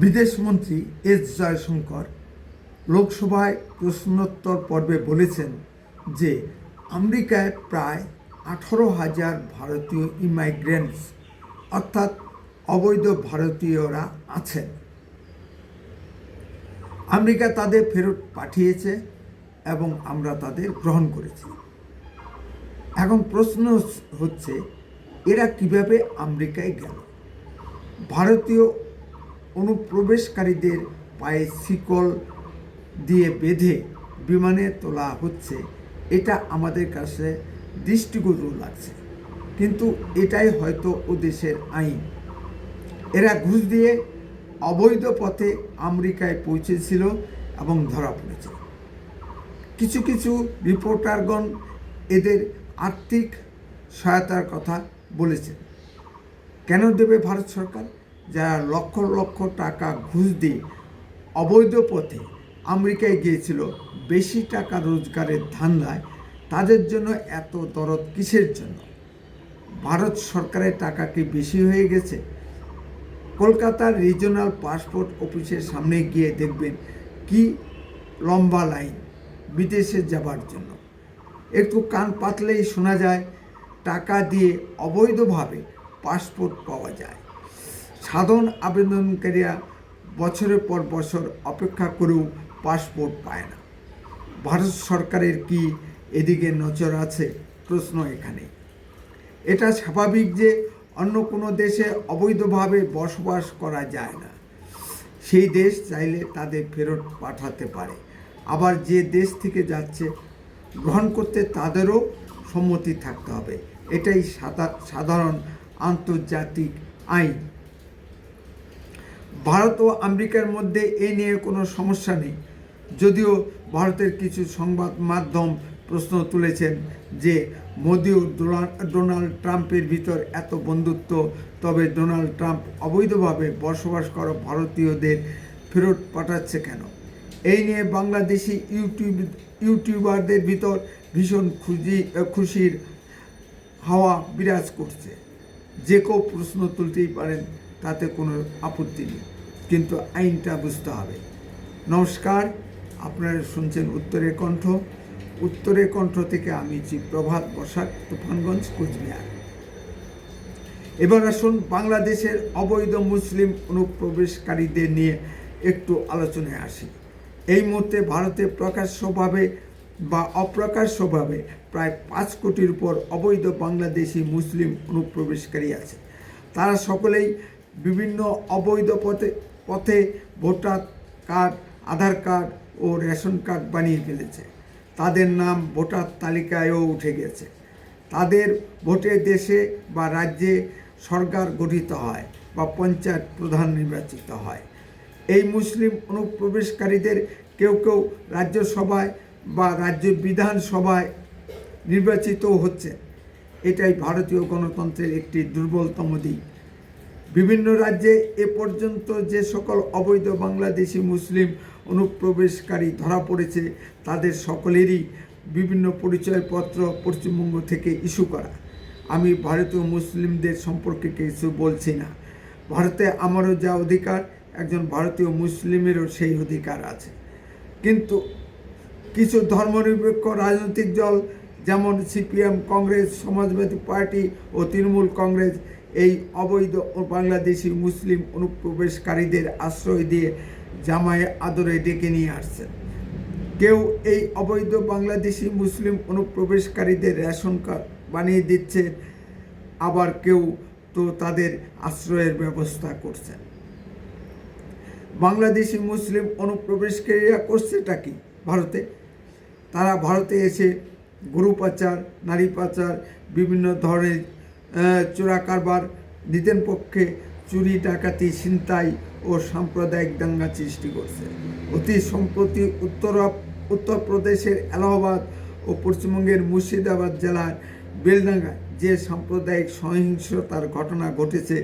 বিদেশমন্ত্রী এস জয়শঙ্কর লোকসভায় প্রশ্নোত্তর পর্বে বলেছেন যে আমেরিকায় প্রায় আঠারো হাজার ভারতীয় ইমাইগ্রেন্টস অর্থাৎ অবৈধ ভারতীয়রা আছেন। আমেরিকা তাদের ফেরত পাঠিয়েছে এবং আমরা তাদের গ্রহণ করেছি। এখন প্রশ্ন হচ্ছে, এরা কীভাবে আমেরিকায় গেল? ভারতীয় অনুপ্রবেশকারীদের পায়ে শিকল দিয়ে বেঁধে বিমানে তোলা হচ্ছে। এটা আমাদের কাছে দৃষ্টিগোচর লাগছে। কিন্তু এটাই হয়তো ও দেশের আইন। এরা ঘুষ দিয়ে অবৈধ পথে আমেরিকায় পৌঁছেছিল এবং ধরা পড়েছে কিছু কিছু রিপোর্টারগণ এদের আর্থিক সহায়তার কথা বলেছেন। কেন দেবে ভারত সরকার? যারা লক্ষ লক্ষ টাকা ঘুষ দিয়ে অবৈধ পথে আমেরিকায় গিয়েছিল বেশি টাকা রোজগারের ধান্দায়, তাদের জন্য এত দরদ কিসের জন্য? ভারত সরকারের টাকা কি বেশি হয়ে গেছে? কলকাতার রিজনাল পাসপোর্ট অফিসের সামনে গিয়ে দেখবেন কি লম্বা লাইন বিদেশে যাবার জন্য। একটু কান পাতলেই শোনা যায়, টাকা দিয়ে অবৈধভাবে পাসপোর্ট পাওয়া যায়। সাধারণ আবেদনকারীরা বছরের পর বছর অপেক্ষা করেও পাসপোর্ট পায় না। ভারত সরকারের কি এদিকে নজর আছে? প্রশ্ন এখানে। এটা স্বাভাবিক যে অন্য কোনো দেশে অবৈধভাবে বসবাস করা যায় না। সেই দেশ চাইলে তাদের ফেরত পাঠাতে পারে। আবার যে দেশ থেকে যাচ্ছে, গ্রহণ করতে তাদেরও সম্মতি থাকতে হবে। এটাই সাধারণ আন্তর্জাতিক আইন। ভারত ও আমেরিকার মধ্যে এ নিয়ে কোনো সমস্যা নেই। যদিও ভারতের কিছু সংবাদ মাধ্যম প্রশ্ন তুলেছেন যে মোদি ও ডোনাল্ড ট্রাম্পের ভিতর এত বন্ধুত্ব, তবে ডোনাল্ড ট্রাম্প অবৈধভাবে বসবাস করা ভারতীয়দের ফেরত পাঠাচ্ছে কেন? এই নিয়ে বাংলাদেশি ইউটিউব, ইউটিউবারদের ভিতর ভীষণ খুশি খুশির হাওয়া বিরাজ করছে। যে কেউ প্রশ্ন তুলতেই পারেন তাতে কোনো আপত্তি নেই। কিন্তু আইনটা বুঝতে হবে। নমস্কার, আপনারা শুনছেন উত্তরের কণ্ঠ। উত্তরের কণ্ঠ থেকে আমি জি প্রভাত বসাক, তুফানগঞ্জ, কোচবিহার। এবার আসুন বাংলাদেশের অবৈধ মুসলিম অনুপ্রবেশকারীদের নিয়ে একটু আলোচনায় আসি। এই মুহূর্তে ভারতে প্রকাশ্যভাবে বা অপ্রকাশ্যভাবে প্রায় পাঁচ কোটির উপর অবৈধ বাংলাদেশি মুসলিম অনুপ্রবেশকারী আছে। তারা সকলেই বিভিন্ন অবৈধ পথে পথে ভোটার কার্ড, আধার কার্ড ও রেশন কার্ড বানিয়ে ফেলেছে। তাদের নাম ভোটার তালিকায়ও উঠে গেছে। তাদের ভোটে দেশে বা রাজ্যে সরকার গঠিত হয় বা পঞ্চায়েত প্রধান নির্বাচিত হয়। এই মুসলিম অনুপ্রবেশকারীদের কেউ কেউ রাজ্যসভায় বা রাজ্য বিধানসভায় নির্বাচিত হচ্ছে। এটাই ভারতীয় গণতন্ত্রের একটি দুর্বলতম দিক। বিভিন্ন রাজ্যে এ পর্যন্ত যে সকল অবৈধ বাংলাদেশি মুসলিম অনুপ্রবেশকারী ধরা পড়েছে, তাদের সকলেরই বিভিন্ন পরিচয়পত্র পশ্চিমবঙ্গ থেকে ইস্যু করা। আমি ভারতীয় মুসলিমদের সম্পর্কে কিছু বলছি না। ভারতে আমারও যা অধিকার, একজন ভারতীয় মুসলিমেরও সেই অধিকার আছে। কিন্তু কিছু ধর্মনিরপেক্ষ রাজনৈতিক দল, যেমন সিপিএম, কংগ্রেস, সমাজবাদী পার্টি ও তৃণমূল কংগ্রেস এই অবৈধ বাংলাদেশি মুসলিম অনুপ্রবেশকারীদের আশ্রয় দিয়ে জামায় আদরে ডেকে নিয়ে আসছেন কেউ এই অবৈধ বাংলাদেশি মুসলিম অনুপ্রবেশকারীদের রেশন কার্ড বানিয়ে দিচ্ছে, আবার কেউ তো তাদের আশ্রয়ের ব্যবস্থা করছেন বাংলাদেশি মুসলিম অনুপ্রবেশকারীরা করছেটা কি ভারতে? তারা ভারতে এসে গরু পাচার, নারী পাচার, বিভিন্ন ধরনের চোরা কারবার নিজের পক্ষে চুরি, ডাকাতি, ছিনতাই ও সাম্প্রদায়িক দাঙ্গা সৃষ্টি করছে। অতি সম্প্রতি উত্তর উত্তরপ্রদেশের এলাহাবাদ ও পশ্চিমবঙ্গের মুর্শিদাবাদ জেলার বেলডাঙ্গায় যে সাম্প্রদায়িক সহিংসতার ঘটনা ঘটেছে,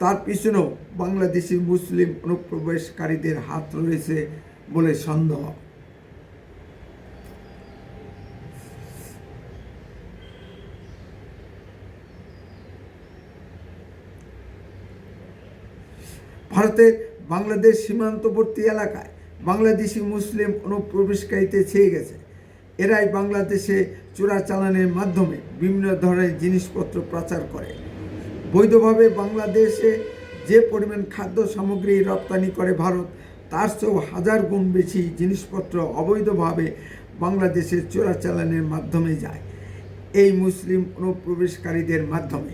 তার পিছনেও বাংলাদেশি মুসলিম অনুপ্রবেশকারীদের হাত রয়েছে বলে সন্দেহ। ভারতের বাংলাদেশ সীমান্তবর্তী এলাকায় বাংলাদেশি মুসলিম অনুপ্রবেশকারীতে ছেয়ে গেছে। এরাই বাংলাদেশে চোরাচালানের মাধ্যমে বিভিন্ন ধরনের জিনিসপত্র পাচার করে। বৈধভাবে বাংলাদেশে যে পরিমাণ খাদ্য সামগ্রী রপ্তানি করে ভারত, তার চেয়েও হাজার গুণ বেশি জিনিসপত্র অবৈধভাবে বাংলাদেশে চোরাচালানের মাধ্যমে যায়। এই মুসলিম অনুপ্রবেশকারীদের মাধ্যমে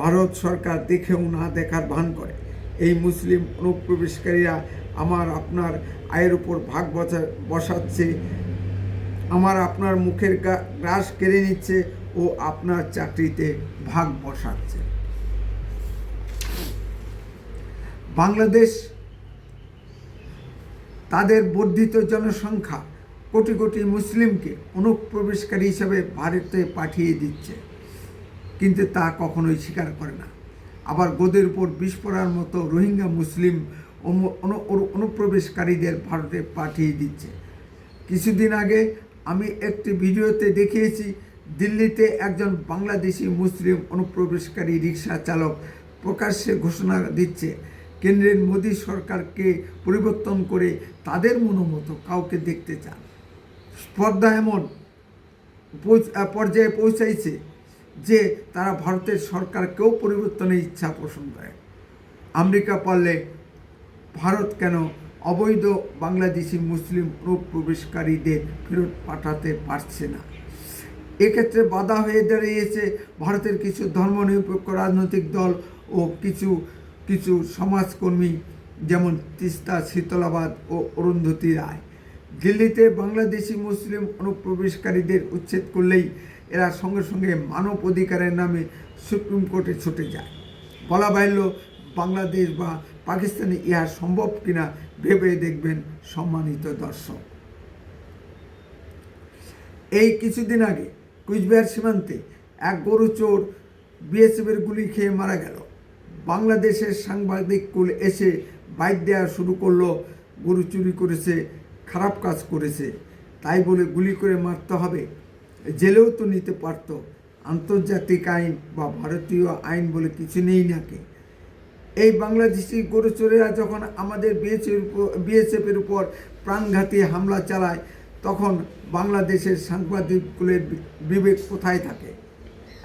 ভারত সরকার দেখেও না দেখার ভান করে। এই মুসলিম অনুপ্রবেশকারীরা আমার আপনার আয়ের উপর ভাগ বসা, বসাচ্ছে, আমার আপনার মুখের গ্রাস কেড়ে নিচ্ছে ও আপনার চাকরিতে ভাগ বসাচ্ছে। বাংলাদেশ তাদের বর্ধিত জনসংখ্যা কোটি কোটি মুসলিমকে অনুপ্রবেশকারী হিসাবে ভারতে পাঠিয়ে দিচ্ছে, কিন্তু তা কখনোই স্বীকার করে না। আবার গোদের উপর বিষ পড়ার মতো রোহিঙ্গা মুসলিম অনু- অনু- অনু- অনুপ্রবেশকারীদের ভারতে পাঠিয়ে দিচ্ছে। কিছুদিন আগে আমি একটি ভিডিওতে দেখিয়েছি, দিল্লিতে একজন বাংলাদেশি মুসলিম অনুপ্রবেশকারী রিক্সা চালক প্রকাশ্যে ঘোষণা দিচ্ছে, কেন্দ্রের মোদী সরকারকে পরিবর্তন করে তাদের মনোমতো কাউকে দেখতে চান। স্পর্ধা এমন পর্যায়ে পৌঁছাইছে। যে তারা ভারতের সরকারকেও পরিবর্তনের ইচ্ছা পোষণ করে। আমেরিকা পারলে ভারত কেন অবৈধ বাংলাদেশি মুসলিম অনুপ্রবেশকারীদের ফেরত পাঠাতে পারছে না? এক্ষেত্রে বাধা হয়ে দাঁড়িয়েছে ভারতের কিছু ধর্মনিরপেক্ষ রাজনৈতিক দল ও কিছু কিছু সমাজকর্মী, যেমন তিস্তা, শীতলাবাদ ও অরুন্ধতী রায়। দিল্লিতে বাংলাদেশি মুসলিম অনুপ্রবেশকারীদের উচ্ছেদ করলেই এরা সঙ্গে সঙ্গে মানব অধিকারের নামে সুপ্রিম কোর্টে ছুটে যায়। বলা বাহুল্য, বাংলাদেশ বা পাকিস্তানে ইহা সম্ভব কিনা ভেবে দেখবেন সম্মানিত দর্শক। এই কিছুদিন আগে কুচবিহার সীমান্তে এক গরু চোর বিএসএফের গুলি খেয়ে মারা গেল। বাংলাদেশের সাংবাদিক কুল এসে বাইক দেওয়া শুরু করল, গরু চুরি করেছে, খারাপ কাজ করেছে, তাই বলে গুলি করে মারতে হবে। জেলেও তো নিতে পারতো। আন্তর্জাতিক আইন বা ভারতীয় আইন বলে কিছু নেই নাকি? এই বাংলাদেশি গরু চোরেরা যখন আমাদের বিএসএফের উপর বিএসএফের উপর প্রাণঘাতী হামলা চালায়, তখন বাংলাদেশের সাংবাদিকগুলোর বিবেক কোথায় থাকে?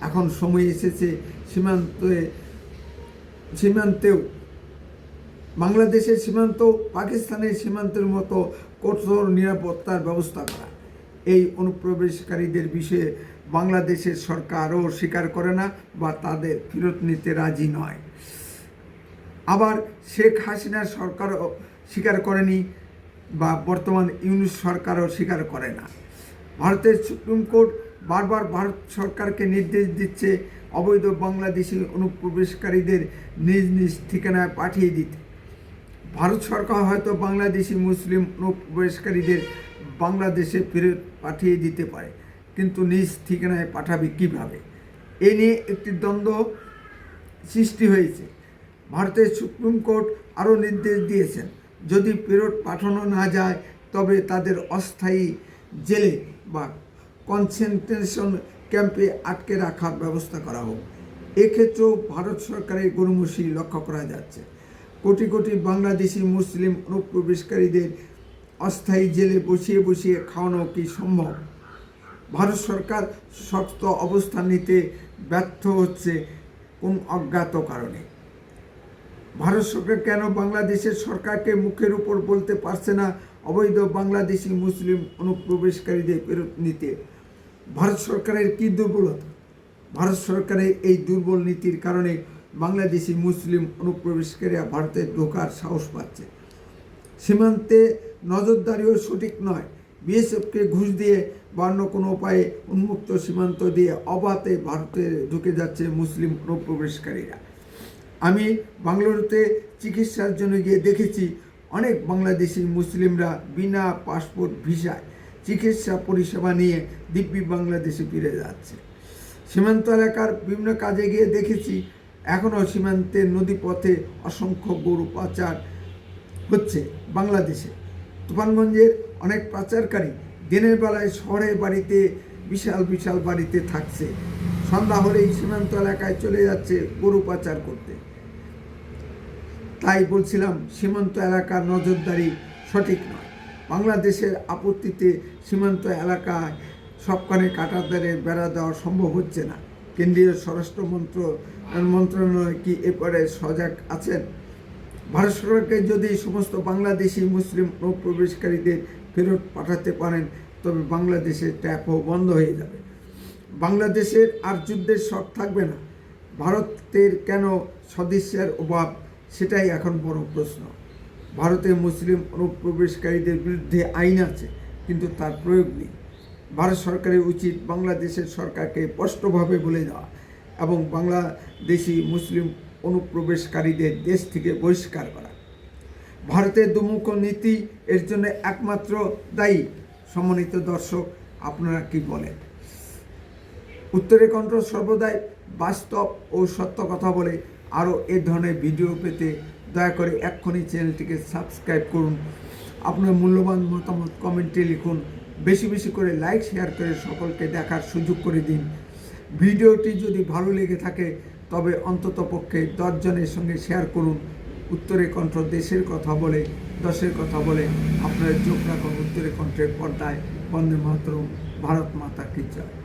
এখন সময় এসেছে সীমান্তে, সীমান্তেও। বাংলাদেশের সীমান্ত, পাকিস্তানের সীমান্তের মতো কঠোর নিরাপত্তার ব্যবস্থা করা। এই অনুপ্রবেশকারীদের বিষয়ে বাংলাদেশের সরকারও স্বীকার করে না বা তাদের ফেরত নিতে রাজি নয়। আবার শেখ হাসিনার সরকারও স্বীকার করেনি বা বর্তমান ইউনিস সরকারও স্বীকার করে না। ভারতের সুপ্রিম কোর্ট বারবার ভারত সরকারকে নির্দেশ দিচ্ছে অবৈধ বাংলাদেশি অনুপ্রবেশকারীদের নিজ নিজ ঠিকানায় পাঠিয়ে দিতে। ভারত সরকার হয়তো বাংলাদেশি মুসলিম অনুপ্রবেশকারীদের বাংলাদেশে ফেরত পাঠিয়ে দিতে পারে। কিন্তু নিজ ঠিকানায় পাঠাবে কীভাবে? এ নিয়ে একটি দ্বন্দ্ব সৃষ্টি হয়েছে। ভারতের সুপ্রিম কোর্ট আরও নির্দেশ দিয়েছেন, যদি ফেরত পাঠানো না যায়, তবে তাদের অস্থায়ী জেলে বা কনসেন্ট্রেশন ক্যাম্পে আটকে রাখার ব্যবস্থা করা হোক। এক্ষেত্রেও ভারত সরকারের গরুমসি লক্ষ্য করা যাচ্ছে। কোটি কোটি বাংলাদেশি মুসলিম অনুপ্রবেশকারীদের অস্থায়ী জেলে বসিয়ে বসিয়ে খাওয়ানো কি সম্ভব? ভারত সরকার শক্ত অবস্থান নিতে ব্যর্থ হচ্ছে কোন অজ্ঞাত কারণে? ভারত সরকার কেন বাংলাদেশের সরকারকে মুখের উপর বলতে পারছে না অবৈধ বাংলাদেশি মুসলিম অনুপ্রবেশকারীদের ফেরত নিতে? ভারত সরকারের কী দুর্বলতা? ভারত সরকারের এই দুর্বল নীতির কারণে বাংলাদেশি মুসলিম অনুপ্রবেশকারীরা ভারতে ঢোকার সাহস পাচ্ছে। সীমান্তে নজরদারিও সঠিক নয়। বিএসএফকে ঘুষ দিয়ে বা অন্য কোনো উপায়ে উন্মুক্ত সীমান্ত দিয়ে অবাধে ভারতে ঢুকে যাচ্ছে মুসলিম অনুপ্রবেশকারীরা। আমি বাংলারুতে চিকিৎসার জন্য গিয়ে দেখেছি, অনেক বাংলাদেশি মুসলিমরা বিনা পাসপোর্ট ভিসায় চিকিৎসা পরিষেবা নিয়ে দিব্যি বাংলাদেশে ফিরে যাচ্ছে। সীমান্ত এলাকার বিভিন্ন কাজে গিয়ে দেখেছি, এখনও সীমান্তের নদীপথে অসংখ্য গরু পাচার হচ্ছে বাংলাদেশে। তুফানগঞ্জের অনেক পাচারকারী দিনের বেলায় শহরের বাড়িতে, বিশাল বিশাল বাড়িতে থাকছে। সন্ধ্যা হলেই সীমান্ত এলাকায় চলে যাচ্ছে গরু পাচার করতে। তাই বলছিলাম, সীমান্ত এলাকার নজরদারি সঠিক নয়। বাংলাদেশের আপত্তিতে সীমান্ত এলাকায় সবখানে কাটাতারে বেড়া দেওয়া সম্ভব হচ্ছে না। কেন্দ্রীয় স্বরাষ্ট্র মন্ত্র মন্ত্রণালয় কি এরপরে সজাগ আছেন? ভারত সরকারকে যদি সমস্ত বাংলাদেশি মুসলিম অনুপ্রবেশকারীদের ফেরত পাঠাতে পারেন, তবে বাংলাদেশের ট্যাপও বন্ধ হয়ে যাবে। বাংলাদেশের আর যুদ্ধের শখ থাকবে না। ভারতের কেন সদস্যের অভাব, সেটাই এখন বড় প্রশ্ন। ভারতে মুসলিম অনুপ্রবেশকারীদের বিরুদ্ধে আইন আছে, কিন্তু তার প্রয়োগ নেই। ভারত সরকারের উচিত বাংলাদেশের সরকারকে স্পষ্টভাবে বলে দেওয়া এবং বাংলাদেশি মুসলিম অনুপ্রবেশকারীদের দেশ থেকে বহিষ্কার করা। ভারতের দুমুখ নীতি এর জন্য একমাত্র দায়ী সম্মানিত দর্শক আপনারা কি বলেন? উত্তরে কণ্ঠ সর্বদাই বাস্তব ও সত্য কথা বলে আরও এ ধরনের ভিডিও পেতে দয়া করে এক্ষুনি চ্যানেলটিকে সাবস্ক্রাইব করুন। আপনার মূল্যবান মতামত কমেন্টে লিখুন। বেশি বেশি করে লাইক, শেয়ার করে সকলকে দেখার সুযোগ করে দিন। ভিডিওটি যদি ভালো লেগে থাকে তবে অন্তত পক্ষে দশজনের সঙ্গে শেয়ার করুন। উত্তরে কণ্ঠ দেশের কথা বলে, দশের কথা বলে। আপনার চোখ রাখুন উত্তরে কণ্ঠের পর্দায়। বন্দে মাতরম, ভারত মাতা কি জয়।